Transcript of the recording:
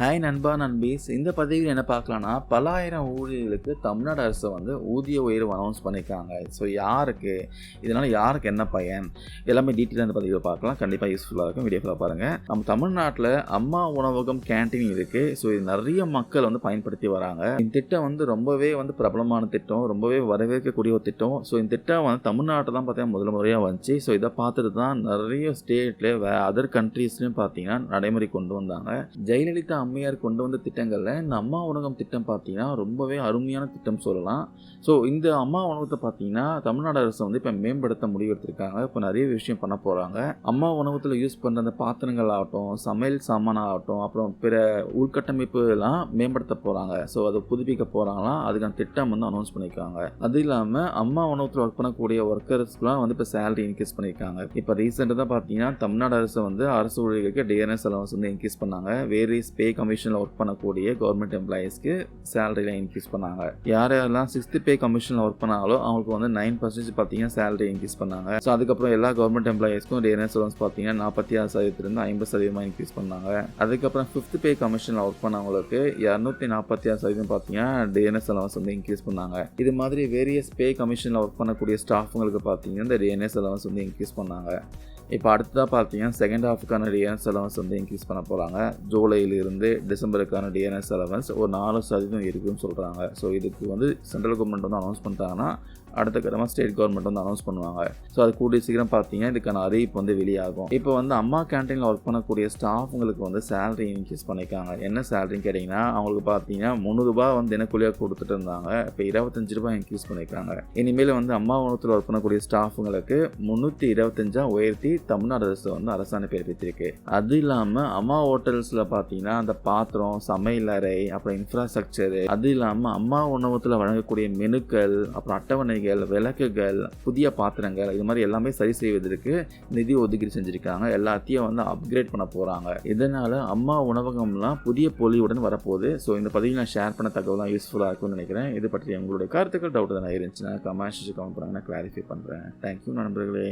Hi நண்பா நண்பீஸ். இந்த பதவியில் என்ன பார்க்கலான்னா பல ஆயிரம் ஊழியர்களுக்கு தமிழ்நாடு அரசு வந்து ஊதிய உயர்வு அனௌன்ஸ் பண்ணியிருக்காங்க ஸோ யாருக்கு? இதனால் யாருக்கு என்ன பயன்? எல்லாமே டீட்டெயில் இந்த பதிவில் பார்க்கலாம். கண்டிப்பாக யூஸ்ஃபுல்லாக இருக்கும். வீடியோ ஃபுல்லாக பாருங்கள் நம்ம தமிழ்நாட்டில் அம்மா உணவகம் கேன்டீன் இருக்குது ஸோ இது நிறைய மக்கள் வந்து பயன்படுத்தி வராங்க. இந்த திட்டம் வந்து ரொம்பவே வந்து பிரபலமான திட்டம். ரொம்பவே வரவேற்கக்கூடிய ஒரு திட்டம். ஸோ இந்த திட்டம் வந்து தமிழ்நாட்டில் தான் பார்த்தீங்கன்னா முதல் முறையாக வந்துச்சு. ஸோ இதை பார்த்துட்டு தான் நிறைய ஸ்டேட்டில் வே அதர் கண்ட்ரீஸ்லையும் பார்த்தீங்கன்னா நடைமுறை கொண்டு வந்தாங்க. ஜெயலலிதா அம்மையார் கொண்டு வந்த திட்டங்களில் இந்த அம்மா உணவகம் திட்டம் பார்த்தீங்கன்னா ரொம்பவே அருமையான திட்டம் சொல்லலாம். ஸோ இந்த அம்மா உணவகத்தை பார்த்தீங்கன்னா தமிழ்நாடு அரசு வந்து இப்போ மேம்படுத்த முடிவெடுத்திருக்காங்க இப்போ நிறைய விஷயம் பண்ண போகிறாங்க அம்மா உணவகத்தில் யூஸ் பண்ணுற அந்த பாத்திரங்கள் ஆகட்டும் சமையல் சாமான் ஆகட்டும் அப்புறம் பிற உள்கட்டமைப்பு எல்லாம் மேம்படுத்த போகிறாங்க ஸோ அதை புதுப்பிக்க போகிறாங்களாம் அதுக்கான திட்டம் வந்து அனௌன்ஸ் பண்ணியிருக்காங்க. அது இல்லாமல் அம்மா உணவகத்தில் ஒர்க் பண்ணக்கூடிய ஒர்க்கர்ஸ்க்குலாம் வந்து இப்போ சேலரி இன்க்ரீஸ் பண்ணியிருக்காங்க. இப்போ ரீசெண்டாக தான் பார்த்தீங்கன்னா தமிழ்நாடு அரசு வந்து அரசு ஊழியர்களுக்கு டிஎன்எஸ் அலவன்ஸ் வந்து இன்க்ரீஸ் பண்ணாங்க. வேரியஸ் பே கமிஷனில் ஒர்க் பண்ணக்கூடிய கவர்மெண்ட் எம்ப்ளாயீஸ்க்கு சேலரியில் இன்க்ரீஸ் பண்ணாங்க. யார் யாரெல்லாம் சிக்ஸ்த்து பே கமிஷனில் ஒர்க் பண்ணாலும் அவங்களுக்கு வந்து நைன் பர்சன்டேஜ் பார்த்தீங்கன்னா சேலரி இன்க்ரீஸ் பண்ணாங்க. ஸோ அதுக்கப்புறம் எல்லா கவர்மெண்ட் எம்ப்ளாயீஸ்க்கும் டிஎன்எஸ் அலவன்ஸ் பார்த்தீங்கன்னா நாற்பத்தி ஆறு சதவீதத்துலேருந்து ஐம்பது சதவீதமாக இன்க்ரீஸ் பண்ணாங்க. அதுக்கப்புறம் ஃபிஃப்த் பே கமிஷனில் ஒர்க் பண்ணவங்களுக்கு இரநூத்தி நாற்பத்தி ஆறு சதவீதம் பார்த்தீங்கன்னா டிஎன்எஸ் அலவன்ஸ் வந்து இன்க்ரீஸ் பண்ணாங்க. இது மாதிரி வேரியஸ் பே கமிஷனில் ஒர்க் பண்ணக்கூடிய ஸ்டாஃபுங்களுக்கு பார்த்தீங்கன்னா இந்த டிஎன்எஸ் அலவன்ஸ் வந்து இன்க்ரீஸ் பண்ணாங்க. இப்போ அடுத்ததாக பார்த்தீங்கன்னா செகண்ட் ஹாஃபுக்கான டிஎன்எஸ் அலவன்ஸ் வந்து இன்க்ரீஸ் பண்ண போகிறாங்க ஜூலையிலிருந்து டிசம்பருக்கான டிஎன்எஸ் அலவன்ஸ் ஒரு நாலு சதவீதம் இருக்குன்னு சொல்கிறாங்க ஸோ இதுக்கு வந்து சென்ட்ரல் கவர்மெண்ட் வந்து அனௌன்ஸ் பண்ணிட்டாங்கன்னா அடுத்த கட்டமாக ஸ்டேட் கவர்மெண்ட் வந்து அனௌன்ஸ் பண்ணுவாங்க. ஸோ அது கூடிய சீக்கிரம் பார்த்தீங்கன்னா இதுக்கான அறிவிப்பு வந்து வெளியாகும். இப்போ வந்து அம்மா கேன்டீனில் ஒர்க் பண்ணக்கூடிய ஸ்டாஃபுங்களுக்கு வந்து சேலரி இன்க்ரீஸ் பண்ணியிருக்காங்க. என்ன சேலரின்னு கேட்டிங்கன்னா அவங்களுக்கு பார்த்தீங்கன்னா முந்நூறுரூபா வந்து தினக்கூலியாக கொடுத்துட்டு இருந்தாங்க. இப்போ இருபத்தஞ்சு ரூபாய் இன்க்ரீஸ் பண்ணியிருக்காங்க. இனிமேல் வந்து அம்மா உணவத்தில் ஒர்க் பண்ணக்கூடிய ஸ்டாஃபுங்களுக்கு முந்நூற்றி இருபத்தஞ்சா உயர்த்தி தமிழ்நாடு அரசு வந்து அரசாணை பிறப்பித்திருக்கு அது இல்லாமல் அம்மா ஹோட்டல்ஸில் பார்த்தீங்கன்னா அந்த பாத்திரம் சமையலறை அப்புறம் இன்ஃப்ராஸ்ட்ரக்சரு அது இல்லாமல் அம்மா உணவகத்தில் வழங்கக்கூடிய மெனுக்கள் அப்புறம் அட்டவணைகள் விளக்குகள் புதிய பாத்திரங்கள் இது மாதிரி எல்லாமே சரி செய்வதற்கு நிதி ஒதுக்கீடு செஞ்சுருக்காங்க. எல்லாத்தையும் வந்து அப்கிரேட் பண்ண போகிறாங்க இதனால் அம்மா உணவகம்லாம் புதிய பொலிவுடன் வரப்போகுது. ஸோ இந்த பதிவில் நான் ஷேர் பண்ண தகவலாம் யூஸ்ஃபுல்லாக இருக்கும்னு நினைக்கிறேன். இது பற்றி உங்களுடைய கருத்துக்கள் டவுட் தான் இருந்துச்சுன்னா கமெண்ட்ஸ் கமெண்ட் பண்ணுங்க. நான் கிளாரிஃபை பண்ணுறேன் தேங்க்யூ நண்பர்களே.